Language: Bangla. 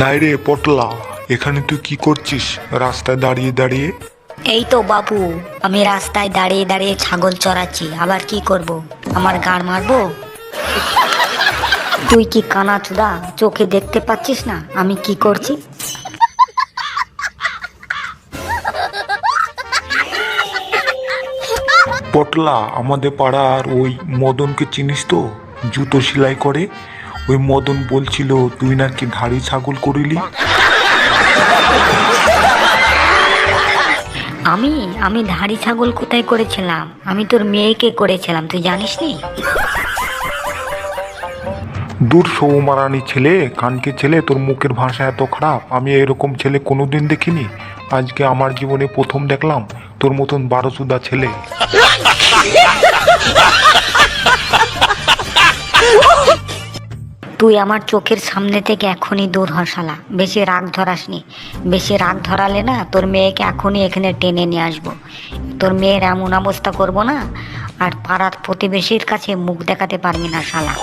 নাই রে পটলা এখানে তুই কি করছিস? রাস্তায় দাঁড়িয়ে দাঁড়িয়ে? এই তো বাবু আমি রাস্তায় দাঁড়িয়ে দাঁড়িয়ে ছাগল চড়াচ্ছি আবার কি করব? আমার গাড় মারবো? তুই কি কানা চুদা চোখে দেখতে পাচ্ছিস না? আমি কি করছি? পটলা আমাদের পাড়ার ওই মদনকে চিনিস তো? জুতো সেলাই করে? ওই মদন বলছিল তুই নাকি ধাড়ি ছাগল করিলি? আমি আমি ধাড়ি ছাগল কোথায় করেছিলাম? আমি তোর মেয়েকে করেছিলাম তুই জানিস নি দূর সৌমারানি ছেলে কানকে ছেলে তোর মুখের ভাষা এত খারাপ আমি এরকম ছেলে কোনোদিন দেখিনি। আজকে আমার জীবনে প্রথম দেখলাম তোর মতন বারোসুদা ছেলে। তুই আমার চোখের সামনে থেকে এখনই দূর হসালা বেশি রাগ ধরাসনি। বেশি রাগ ধরালে না তোর মেয়েকে এখনই এখানে টেনে নিয়ে আসব। তোর মেয়ের এমন অবস্থা করব না, আর পাড়ার প্রতিবেশীর কাছে মুখ দেখাতে পারবি না, শালা।